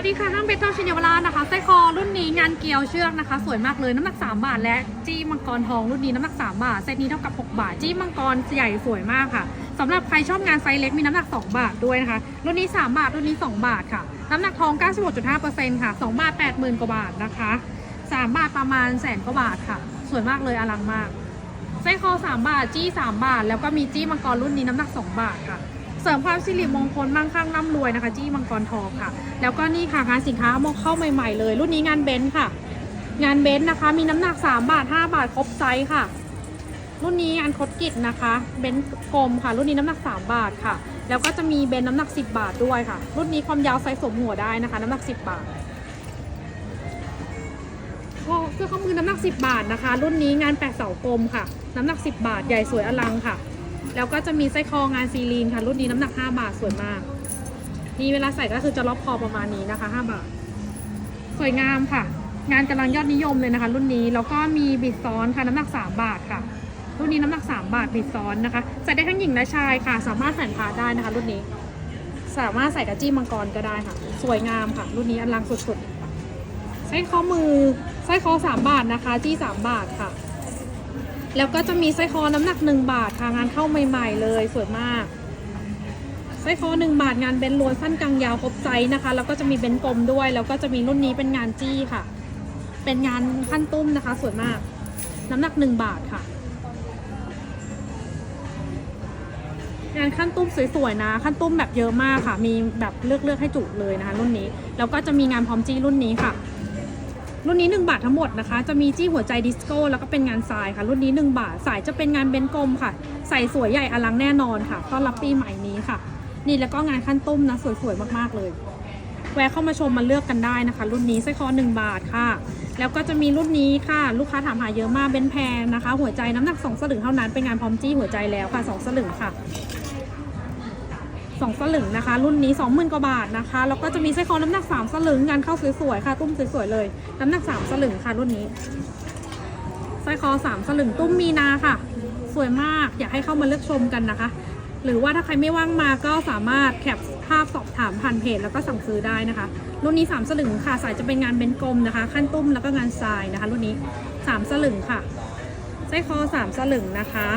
วัสดีค่ะห้างเบตเตอร์ชินเยาวราชนะคะไส้คอรุ่นนี้งานเกลียวเชือกนะคะ สวยมากเลยน้ำหนัก 3 บาท และจี้มังกรทองรุ่นนี้น้ำหนัก 3 บาทเซตนี้เท่ากับ 6 บาท จี้มังกรใหญ่สวยมากค่ะสำหรับใครชอบงานไซส์เล็กมีน้ำหนัก 2 บาทด้วยนะคะ รุ่นนี้ 3 บาทรุ่นนี้ 2 บาทค่ะ น้ำหนักทอง 96.5%ค่ะ 2 บาท 80,000 กว่าบาทนะคะ 3 บาทประมาณแสนกว่าบาทค่ะ สวยมากเลยอลังมากไส้คอ 3 บาทจี้ 3 บาท แล้วก็มีจี้มังกรรุ่นนี้น้ำหนัก 2 บาทค่ะ เสริมความสิริมงคลมั่งคั่งร่ำรวยนะคะจี้มังกรทองค่ะ แล้วก็นี่ค่ะงานสินค้ามเข้าใหม่ๆเลย รุ่นนี้งานเบนซ์ค่ะ งานเบนซ์นะคะ มีน้ำหนัก 3 บาท 5 บาทครบไซส์ค่ะ รุ่นนี้งานคดกิจนะคะเบนซ์กลมค่ะ รุ่นนี้น้ำหนัก 3 บาทค่ะ แล้วก็จะมีเบนซ์น้ำหนัก 10 บาทด้วยค่ะ รุ่นนี้ความยาวไซส์สมหัวได้นะคะ น้ำหนัก 10 บาทก็เสื้อข้อมือน้ำหนัก 10 บาทนะคะ รุ่นนี้งานแปะเสากลมค่ะ น้ำหนัก 10 บาทใหญ่สวยอลังค่ะ แล้วก็จะมีไส้คองานซีลีนค่ะ รุ่นนี้น้ำหนัก 5 บาทสวยมาก นี่เวลาใส่ก็คือจะล็อกคอประมาณนี้นะคะ 5 บาท สวยงามค่ะ งานกำลังยอดนิยมเลยนะคะ รุ่นนี้แล้วก็มีบิดซ้อนค่ะน้ำหนัก 3 บาทค่ะ รุ่นนี้น้ำหนัก 3 บาทบิดซ้อนนะคะใส่ได้ทั้งหญิงและชายค่ะ สามารถแขวนพาได้นะคะ รุ่นนี้ สามารถใส่กระจี้มังกรก็ได้ค่ะ สวยงามค่ะ รุ่นนี้อลังสุดๆไส้ข้อมือไส้คอสามบาทนะคะ จี้สามบาทค่ะ แล้วก็จะมีไส้คอน้ำหนักหนึ่งบาทค่ะงานเข้าใหม่ ๆ เลยสวยมากไส้คอหนึ่งบาทงานเบนซ์ล้วนสั้นกลางยาวครบไซส์นะคะ แล้วก็จะมีเบนซ์กลมด้วย แล้วก็จะมีรุ่นนี้เป็นงานจี้ค่ะ เป็นงานขั้นตุ้มนะคะ สวยมาก น้ำหนักหนึ่งบาทค่ะ งานขั้นตุ้มสวยๆนะ ขั้นตุ้มแบบเยอะมากค่ะ มีแบบเลือกเลือกให้จุเลยนะคะ รุ่นนี้ แล้วก็จะมีงานพร้อมจี้รุ่นนี้ค่ะ รุ่นนี้ 1 บาททั้งหมดนะคะ จะมีจี้หัวใจดิสโก้แล้วก็เป็นงานทรายค่ะ รุ่นนี้ 1 บาท สายจะเป็นงานเบนซ์กลมค่ะ ใส่สวยใหญ่อลังแน่นอนค่ะต้อนรับปีใหม่นี้ค่ะ นี่แล้วก็งานขั้นตุ้มนะสวยๆมากๆเลย แวะเข้ามาชมมาเลือกกันได้นะคะ รุ่นนี้ไส้คอ1 บาทค่ะ แล้วก็จะมีรุ่นนี้ค่ะ ลูกค้าถามหาเยอะมากเบนแพงนะคะ หัวใจน้ำหนัก 2 สลึงเท่านั้นเป็นงานพร้อมจี้หัวใจแล้วค่ะ 2 สลึงค่ะ สองสลึงนะคะ รุ่นนี้สองหมื่นกว่าบาทนะคะ แล้วก็จะมีไส้คอน้ำหนักสามสลึงงานเข้าสวยๆค่ะ ตุ้มสวยๆเลย น้ำหนักสามสลึงค่ะรุ่นนี้ไส้คอสามสลึงตุ้มมีนาค่ะ สวยมากอยากให้เข้ามาเลือกชมกันนะคะ หรือว่าถ้าใครไม่ว่างมาก็สามารถแคปภาพสอบถามผ่านเพจแล้วก็สั่งซื้อได้นะคะ รุ่นนี้สามสลึงค่ะ สายจะเป็นงานเบนกลมนะคะ ขั้นตุ้มแล้วก็งานทรายนะคะ รุ่นนี้สามสลึงค่ะไส้คอสามสลึงนะคะ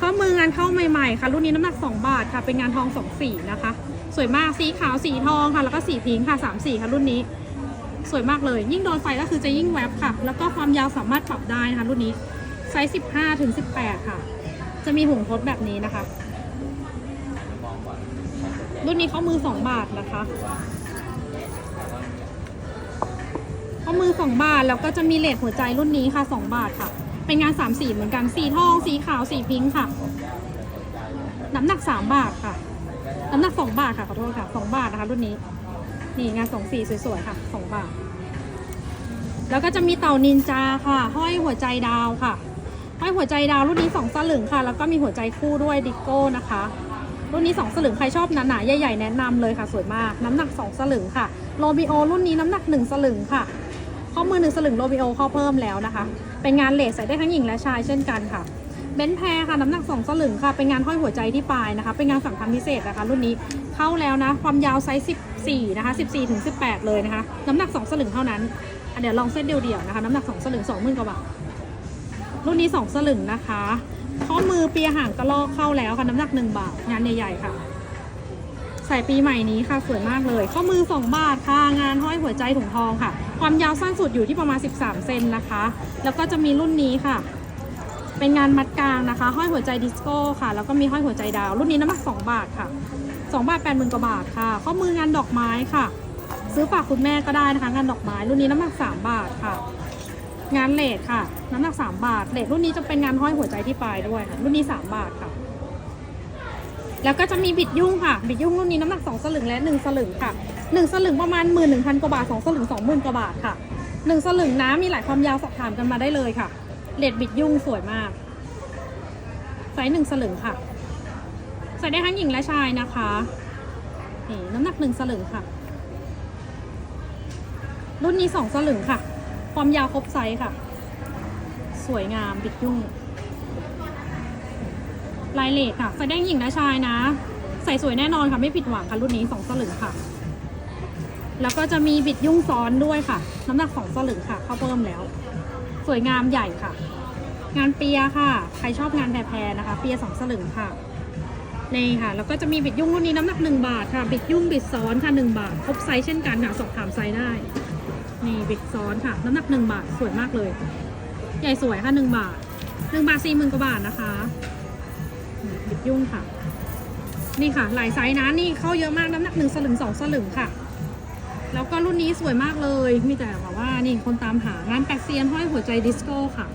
ข้อมืองานเข้าใหม่ๆค่ะ รุ่นนี้น้ำหนัก 2 บาทค่ะ เป็นงานทอง2สีนะคะ สวยมากสีขาวสีทองค่ะ แล้วก็สีพิงค์ค่ะ3สีค่ะรุ่นนี้ สวยมากเลย ยิ่งโดนไฟก็คือจะยิ่งแวบค่ะ แล้วก็ความยาวสามารถปรับได้นะคะ รุ่นนี้ไซส์15ถึง18ค่ะ จะมีหุ่งทดแบบนี้นะคะ รุ่นนี้ข้อมือ2บาทนะคะข้อมือ2บาทแล้วก็จะมีเลทหัวใจรุ่นนี้ค่ะ2บาทค่ะ เป็นงาน3สีเหมือนกัน สีทอง สีขาว สีพิงค์ค่ะ น้ำหนัก3บาทค่ะ น้ำหนัก2บาทค่ะขอโทษค่ะ2บาทนะคะรุ่นนี้ นี่งาน2สีสวยๆค่ะ2บาท แล้วก็จะมีเต่านินจาค่ะ ห้อยหัวใจดาวค่ะ ห้อยหัวใจดาวรุ่นนี้2สลึงค่ะ แล้วก็มีหัวใจคู่ด้วยดิโก้นะคะ รุ่นนี้2สลึงใครชอบหนาๆใหญ่ๆแนะนำเลยค่ะ สวยมาก น้ำหนัก2สลึงค่ะโรบิโอรุ่นนี้น้ำหนัก1สลึงค่ะข้อมือหนึ่งสลึงโรบิโอเข้าเพิ่มแล้วนะคะ เป็นงานเลสใส่ได้ทั้งหญิงและชายเช่นกันค่ะเบนแพรค่ะน้ำหนัก2สลึงค่ะ เป็นงานห้อยหัวใจที่ปลายนะคะ เป็นงานสั่งทำพิเศษนะคะ รุ่นนี้เข้าแล้วนะ ความยาวไซส์14นะคะ14ถึง18 เลยนะคะ น้ำหนัก2สลึงเท่านั้นเดี๋ยวลองเส้นเดียวๆนะคะ น้ำหนัก2สลึง20,000กว่าบาทรุ่นนี้2สลึงนะคะข้อมือเปียห่างกระลอกเข้าแล้วค่ะ น้ำหนัก1บาท งานใหญ่ๆค่ะ ใส่ปีใหม่นี้ค่ะสวยมากเลย ข้อมือ2บาทค่ะ งานห้อยหัวใจถุงทองค่ะ ความยาวสั้นสุดอยู่ที่ประมาณ 13 เซนนะคะ แล้วก็จะมีรุ่นนี้ค่ะ เป็นงานมัดกลางนะคะ ห้อยหัวใจดิสโก้ค่ะ แล้วก็มีห้อยหัวใจดาว รุ่นนี้น้ำหนัก2บาทค่ะ2บาท8 0,000กว่าบาทค่ะ ข้อมืองานดอกไม้ค่ะ ซื้อฝากคุณแม่ก็ได้นะคะงานดอกไม้ รุ่นนี้น้ำหนัก3บาทค่ะ งานเลดค่ะ น้ำหนัก3บาทเลดรุ่นนี้จะเป็นงานห้อยหัวใจที่ปลายด้วยค่ะรุ่นนี้ 3 บาทค่ะแล้วก็จะมีบิดยุ่งค่ะ บิดยุ่งรุ่นนี้น้ำหนัก2สลึงและ1สลึงค่ะ 1สลึงประมาณ1 1 0 0 0กว่าบาท2สลึง20,000กว่าบาทค่ะ1สลึงนะมีหลายความยาวสอบถามกันมาได้เลยค่ะเลดบิดยุ่งสวยมากไซส์1สลึงค่ะใส่ได้ทั้งหญิงและชายนะคะนี่น้ำหนัก1สลึงค่ะ รุ่นนี้2สลึงค่ะ ความยาวครบไซส์ค่ะ สวยงามบิดยุ่งลายเลดค่ะใส่ได้หญิงและชายนะ ใส่สวยแน่นอนค่ะ ไม่ผิดหวังค่ะ รุ่นนี้สองสลึงค่ะ แล้วก็จะมีบิดยุ่งซ้อนด้วยค่ะ น้ำหนักสองสลึงค่ะเข้าเพิ่มแล้ว สวยงามใหญ่ค่ะ งานเปียค่ะ ใครชอบงานแพรๆนะคะ เปียสองสลึงค่ะนี่ค่ะ แล้วก็จะมีบิดยุ่งรุ่นนี้น้ำหนักหนึ่งบาทค่ะ บิดยุ่งบิดซ้อนค่ะหนึ่งบาท ครบไซส์เช่นกันค่ะสอบถามไซส์ได้ นี่บิดซ้อนค่ะ น้ำหนักหนึ่งบาทสวยมากเลย ใหญ่สวยค่ะหนึ่งบาทหนึ่งบาทสี่หมื่นกว่าบาทนะคะ บิดยุ่งค่ะ นี่ค่ะ หลายไซส์นะ นี่เข้าเยอะมากน้ำหนักหนึ่งสลึงสองสลึงค่ะ แล้วก็รุ่นนี้สวยมากเลย มีแต่แบบว่านี่คนตามหางานแปดเซียนห้อยหัวใจดิสโก้ค่ะ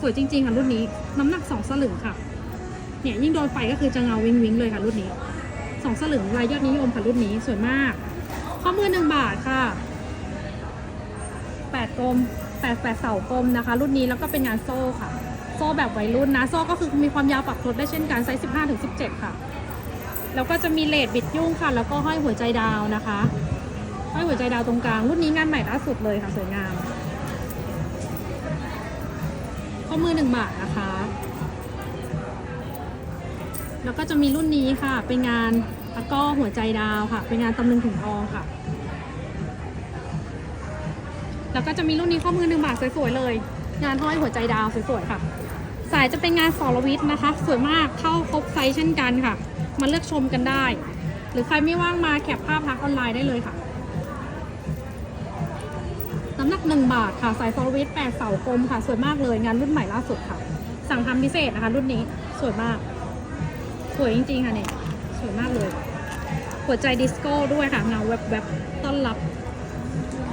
สวยจริงๆค่ะรุ่นนี้น้ำหนักสองสลึงค่ะ เนี่ยยิ่งโดนไฟก็คือจะเงาวิงวิงเลยค่ะรุ่นนี้สองสลึงลายยอดนิยมค่ะรุ่นนี้สวยมาก ข้อมือหนึ่งบาทค่ะแปดกลมแปดแปดเสากลมนะคะ รุ่นนี้แล้วก็เป็นงานโซ่ค่ะ โซ่แบบวัยรุ่นนะ โซ่ก็คือมีความยาวปรับลดได้เช่นกันไซส์สิบห้าถึงสิบเจ็ดค่ะ แล้วก็จะมีเลดบิดยุ่งค่ะ แล้วก็ห้อยหัวใจดาวนะคะ ห้อยหัวใจดาวตรงกลาง รุ่นนี้งานใหม่ล่าสุดเลยค่ะสวยงาม ข้อมือหนึ่งบาทนะคะ แล้วก็จะมีรุ่นนี้ค่ะ เป็นงานตะก้อหัวใจดาวค่ะ เป็นงานตำลึงถุงทองค่ะ แล้วก็จะมีรุ่นนี้ข้อมือหนึ่งบาทสวยๆเลย งานห้อยหัวใจดาวสวยๆค่ะ สายจะเป็นงานสอรวิทนะคะ สวยมากเข้าครบไซส์เช่นกันค่ะ มาเลือกชมกันได้ หรือใครไม่ว่างมาแคปภาพทักออนไลน์ได้เลยค่ะ น้ำหนักหนึ่งบาทค่ะ สายสอรวิทแปดเสากลมค่ะ สวยมากเลยงานรุ่นใหม่ล่าสุดค่ะ สั่งทำพิเศษนะคะ รุ่นนี้สวยมาก สวยจริงๆค่ะเนี่ยสวยมากเลยหัวใจดิสโก้ด้วยค่ะเงาแวบๆต้อนรับ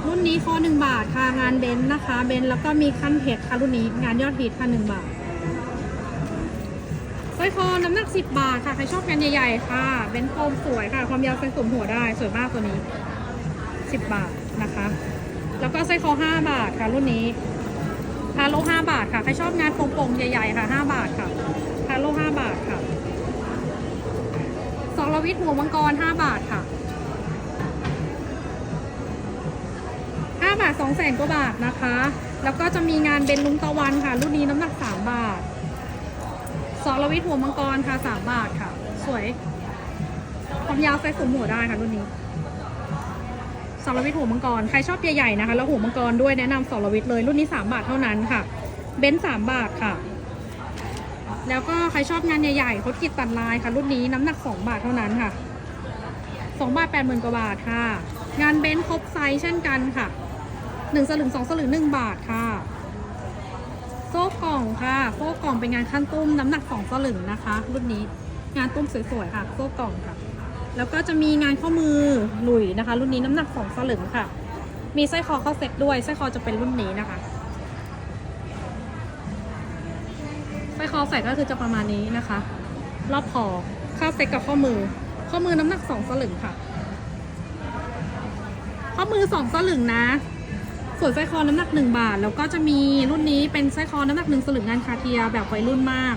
รุ่นนี้คอหนึ่งบาทค่ะงานเบนซ์นะคะเบนแล้วก็มีขั้นเพชรค่ะรุ่นนี้งานยอดฮิตค่ะหนึ่งบาทสร้อยคอน้ำหนักสิบบาทค่ะใครชอบงานใหญ่ๆค่ะเบนโฟมสวยค่ะ ความยาวเป็นสมหัวได้สวยมากตัวนี้สิบบาทนะคะ แล้วก็สร้อยคอห้าบาทค่ะรุ่นนี้พาโลห้าบาทค่ะ ใครชอบงานโป่งๆใหญ่ๆค่ะห้าบาทค่ะพาโลห้าบาทค่ะสองรวิทย์หัวมังกร 5 บาทค่ะ 5 บาท2แสนกว่าบาทนะคะ แล้วก็จะมีงานเบนลุงตะวันค่ะ รุ่นนี้น้ำหนัก 3 บาทสองรวิทย์หัวมังกรค่ะ 3 บาทค่ะ สวยความยาวใส่สวมหัวได้ค่ะรุ่นนี้ สรวิทย์หัวมังกร ใครชอบใหญ่ๆนะคะ แล้วหัวมังกรด้วยแนะนำสรวิทย์เลย รุ่นนี้ 3 บาทเท่านั้นค่ะ เบนซ์3บาทค่ะ แล้วก็ใครชอบงานใหญ่ๆเขากิดตัดลายค่ะ รุ่นนี้น้ำหนัก 2 บาทเท่านั้นค่ะ 2 บาท 8 0,000กว่าบาทค่ะ งานเบนซ์ครบไซส์เช่นกันค่ะ 1 สลึง 2 สลึง 1 บาทค่ะ โซ่กล่องค่ะ โซ่กล่องเป็นงานขั้นตุ้มน้ำหนัก 2 สลึงนะคะ รุ่นนี้ งานตุ้มสวยๆค่ะ โซ่กล่องค่ะ แล้วก็จะมีงานข้อมือหลุยนะคะ รุ่นนี้น้ำหนัก2สลึงค่ะ มีสร้อยคอเข้าเซ็ตด้วยสร้อยคอจะเป็นรุ่นนี้นะคะสร้อยคอใส่ก็คือจะประมาณนี้นะคะ รอบคอเข้าเซ็ตกับข้อมือ ข้อมือน้ำหนักสองสลึงค่ะ ข้อมือสองสลึงนะส่วนสร้อยคอน้ำหนักหนึ่งบาท แล้วก็จะมีรุ่นนี้เป็นสร้อยคอน้ำหนักหนึ่งสลึงงานคาเทียแบบวัยรุ่นมาก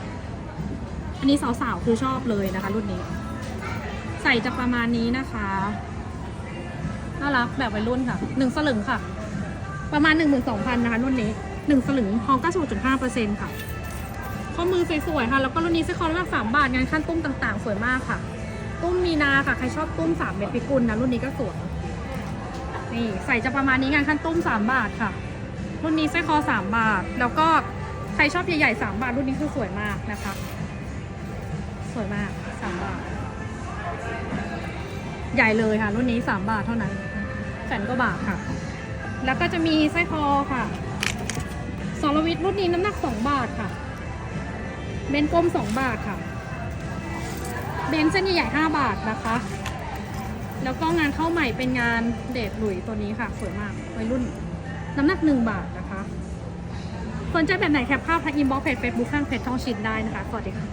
อันนี้สาวๆคือชอบเลยนะคะ รุ่นนี้ ใส่จะประมาณนี้นะคะน่ารักแบบวัยรุ่นค่ะหนึ่งสลึงค่ะ ประมาณหนึ่งหมื่นสองพันนะคะรุ่นนี้หนึ่งสลึงทองเก้าสิบจุดห้าเปอร์เซ็นต์ค่ะข้อมือสวยๆค่ะ แล้วก็รุ่นนี้สร้อคอน้ำหนักสามบาทงานขั้นตุ้มต่างๆ สวยมากค่ะ ตุ้มมีนาค่ะ ใครชอบตุ้มสามเม็ดพิกุลนะรุ่นนี้ก็สวยนี่ใส่จะประมาณนี้งานขั้นตุ้มสามบาทค่ะ รุ่นนี้สร้อยคอสามบาท แล้วก็ใครชอบใหญ่ๆสามบาท รุ่นนี้คือสวยมากนะคะ สวยมากสามบาท ใหญ่เลยค่ะ รุ่นนี้สามบาทเท่านั้นแสนกว่าบาทค่ะ แล้วก็จะมีสร้อยคอค่ะสรวิทรุ่นนี้น้ำหนักสองบาทค่ะ เบนกลมสองบาทค่ะ เบนเส้นใหญ่ๆห้าบาทนะคะ แล้วก็งานเข้าใหม่เป็นงานเดทหลุยตัวนี้ค่ะ สวยมากวัยรุ่น น้ำหนักหนึ่งบาทนะคะสนใจแบบไหนแคปภาพทักอินบ็อกเพจเฟซบุ๊กข้างเพจท่องชินได้นะคะสวัสดีค่ะ